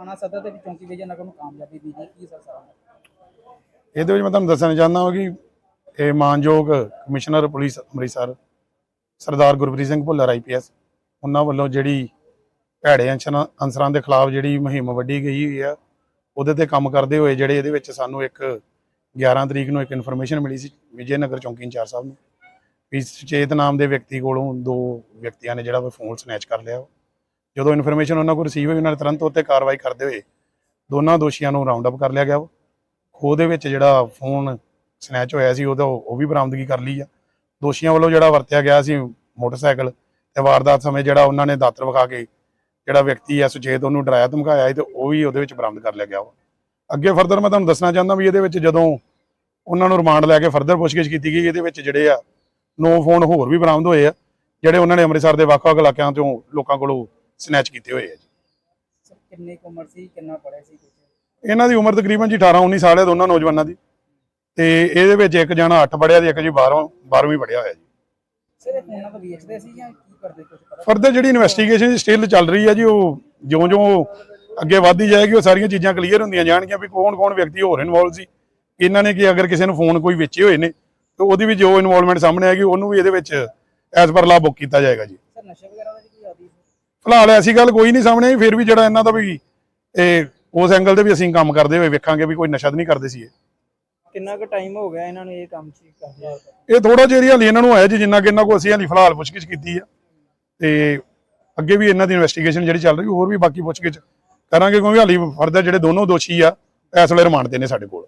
ਥਾਣਾ ਸਦਰ ਦੇ ਚੌਂਕੀ ਵਿਜੇ ਨਗਰ ਨੂੰ ਕਾਮਯਾਬੀ ਮਿਲੀ ਕੀ ਸਰ? ਇਹਦੇ ਵਿੱਚ ਮੈਂ ਤੁਹਾਨੂੰ ਦੱਸਣਾ ਚਾਹੁੰਦਾ ਹਾਂ ਕਿ ਇਹ ਮਾਨਯੋਗ commissioner police Amritsar, Sardar Gurpreet Singh Bhullar IPS ਉਹਨਾਂ ਵੱਲੋਂ ਜਿਹੜੀ ਭੈੜੇ ਅੰਸ਼ਰਾਂ ਅਨਸਰਾਂ ਦੇ ਖਿਲਾਫ ਜਿਹੜੀ ਮੁਹਿੰਮ ਵੱਢੀ ਗਈ ਹੋਈ ਆ, ਉਹਦੇ ਤੇ ਕੰਮ ਕਰਦੇ ਹੋਏ ਜਿਹੜੇ ਇਹਦੇ ਵਿੱਚ ਸਾਨੂੰ ਇੱਕ 11 ਤਰੀਕ ਨੂੰ ਇੱਕ ਇਨਫੋਰਮੇਸ਼ਨ ਮਿਲੀ ਸੀ, ਵਿਜੇ ਨਗਰ ਚੌਂਕੀ ਇੰਚਾਰਜ ਸਾਹਿਬ ਨੂੰ, ਵੀ ਸੁਚੇਤ ਨਾਮ ਦੇ ਵਿਅਕਤੀ ਕੋਲੋਂ ਦੋ ਵਿਅਕਤੀਆਂ ਨੇ ਜਿਹੜਾ ਫੋਨ ਸਨੈਚ ਕਰ ਲਿਆ ਜਦੋਂ ਇਨਫੋਰਮੇਸ਼ਨ ਉਹਨਾਂ ਕੋਲ ਰਿਸੀਵ ਹੋਈ, ਉਹਨਾਂ ਨੇ ਤੁਰੰਤ ਉੱਤੇ ਕਾਰਵਾਈ ਕਰਦੇ ਹੋਏ ਦੋਨਾਂ ਦੋਸ਼ੀਆਂ ਨੂੰ ਰਾਉਂਡ ਅਪ ਕਰ ਲਿਆ ਗਿਆ ਵਾ ਖੋਹ ਦੇ ਵਿੱਚ ਜਿਹੜਾ ਫੋਨ ਸਨੈਚ ਹੋਇਆ ਸੀ, ਉਹਦਾ ਉਹ ਵੀ ਬਰਾਮਦਗੀ ਕਰ ਲਈ ਆ। ਦੋਸ਼ੀਆਂ ਵੱਲੋਂ ਜਿਹੜਾ ਵਰਤਿਆ ਗਿਆ ਸੀ ਮੋਟਰਸਾਈਕਲ ਤੇ ਵਾਰਦਾਤ ਸਮੇਂ ਜਿਹੜਾ ਉਹਨਾਂ ਨੇ ਦਾਤਰ ਵਿਖਾ ਕੇ ਜਿਹੜਾ ਵਿਅਕਤੀ ਆ ਸੁਚੇਤ, ਉਹਨੂੰ ਡਰਾਇਆ, ਧਮਕਾਇਆ ਸੀ ਤੇ ਉਹ ਵੀ ਉਹਦੇ ਵਿੱਚ ਬਰਾਮਦ ਕਰ ਲਿਆ ਗਿਆ ਵਾ ਅੱਗੇ ਫਰਦਰ ਮੈਂ ਤੁਹਾਨੂੰ ਦੱਸਣਾ ਚਾਹੁੰਦਾ ਵੀ ਇਹਦੇ ਵਿੱਚ ਜਦੋਂ ਉਹਨਾਂ ਨੂੰ ਰਿਮਾਂਡ ਲੈ ਕੇ ਫਰਦਰ ਪੁੱਛਗਿੱਛ ਕੀਤੀ ਗਈ, ਇਹਦੇ ਵਿੱਚ ਜਿਹੜੇ ਆ ਨੋ ਫੋਨ ਹੋਰ ਵੀ ਬਰਾਮਦ ਹੋਏ ਆ, ਜਿਹੜੇ ਉਹਨਾਂ ਨੇ ਅੰਮ੍ਰਿਤਸਰ ਦੇ ਵੱਖ-ਵੱਖ ਇਲਾਕਿਆਂ ਤੋਂ ਲੋਕਾਂ ਕੋਲੋਂ ਸਨੈਚ ਕੀਤੇ ਹੋਏ ਆ ਜੀ। ਸਰ ਕਿੰਨੀ ਕੁ ਉਮਰ ਸੀ ਕਿੰਨਾ ਪੜ੍ਹੇ ਸੀ ਕੁਝ ਇਹਨਾਂ ਦੀ ਉਮਰ ਤਕਰੀਬਨ ਜੀ 18 19 ਸਾਲ ਹੈ ਦੋਨਾਂ ਨੌਜਵਾਨਾਂ ਦੀ। ਤੇ ਇਹਦੇ ਵਿੱਚ ਇੱਕ ਜਣਾ 8 ਪੜਿਆ ਤੇ ਇੱਕ ਜੀ 12 12ਵੀਂ ਪੜਿਆ ਹੋਇਆ ਜੀ। ਸਰ ਇਹ ਫੋਨਾਂ ਤੋਂ ਵੇਚਦੇ ਸੀ ਜਾਂ ਕੀ ਕਰਦੇ ਕੁਝ ਪਤਾ? ਫਰਦਰ ਜਿਹੜੀ ਇਨਵੈਸਟੀਗੇਸ਼ਨ ਸਟਿਲ ਚੱਲ ਰਹੀ ਹੈ ਜੀ ਉਹ ਜਿਉਂ-ਜਿਉਂ ਅੱਗੇ ਵਧਦੀ ਜਾਏਗੀ ਉਹ ਸਾਰੀਆਂ ਚੀਜ਼ਾਂ ਕਲੀਅਰ ਹੁੰਦੀਆਂ ਜਾਣਗੀਆਂ ਵੀ ਕੌਣ-ਕੌਣ ਵਿਅਕਤੀ ਹੋਰ ਇਨਵੋਲਵ ਸੀ। ਇਹਨਾਂ ਨੇ ਕਿ ਅਗਰ ਕਿਸੇ ਨੂੰ ਫੋਨ ਕੋਈ ਵੇਚੇ ਹੋਏ ਨੇ ਤੇ ਉਹਦੀ ਵੀ ਜੋ ਇਨਵੋਲਵਮੈਂਟ ਸਾਹਮਣੇ ਆਏਗੀ ਉਹਨੂੰ ਵੀ ਇਹਦੇ ਵਿੱਚ ਐਸ ਪਰ ਲਾ ਬੁੱਕ ਕੀਤਾ ਜਾਏਗਾ ਜੀ। ਸਰ ਨਸ਼ੇ ਵਗੈਰਾ ਫਿਲਹਾਲ ਐਸੀ ਗੱਲ ਕੋਈ ਨਹੀਂ ਸਾਹਮਣੇ ਫਿਰ ਵੀ ਜਿਹੜਾ ਇਹਨਾਂ ਦਾ ਵੀ ਇਹ ਉਸ ਐਂਗਲ ਤੇ ਵੀ ਅਸੀਂ ਕੰਮ ਕਰਦੇ ਹੋਏ ਵੇਖਾਂਗੇ ਵੀ ਕੋਈ ਨਸ਼ਾ ਤਾਂ ਨਹੀਂ ਕਰਦੇ ਸੀ ਇਹ। ਕਿੰਨਾ ਕੁ ਟਾਈਮ ਹੋ ਗਿਆ ਇਹਨਾਂ ਨੂੰ ਇਹ ਕੰਮ ਚ ਕਰਦੇ ਇਹ ਥੋੜਾ ਜਿਹਾ ਏਰੀਆ ਲਈ ਇਹਨਾਂ ਨੂੰ ਆਇਆ ਜੀ ਜਿੰਨਾ ਕਿ ਇਹਨਾਂ ਕੋ ਅਸੀਂ ਹਾਲੀ ਫਿਲਹਾਲ ਪੁੱਛਗਿੱਛ ਕੀਤੀ ਆ। ਤੇ ਅੱਗੇ ਵੀ ਇਹਨਾਂ ਦੀ ਇਨਵੈਸਟੀਗੇਸ਼ਨ ਜਿਹੜੀ ਚੱਲ ਰਹੀ ਹੋਰ ਵੀ ਬਾਕੀ ਪੁੱਛਗਿੱਛ ਕਰਾਂਗੇ ਕਿਉਂਕਿ ਹਾਲੀ ਫਰਦਰ ਜਿਹੜੇ ਦੋਨੋਂ ਦੋਸ਼ੀ ਆ ਇਸ ਵੇਲੇ ਰਿਮਾਂਡ ਤੇ ਨੇ ਸਾਡੇ ਕੋਲ।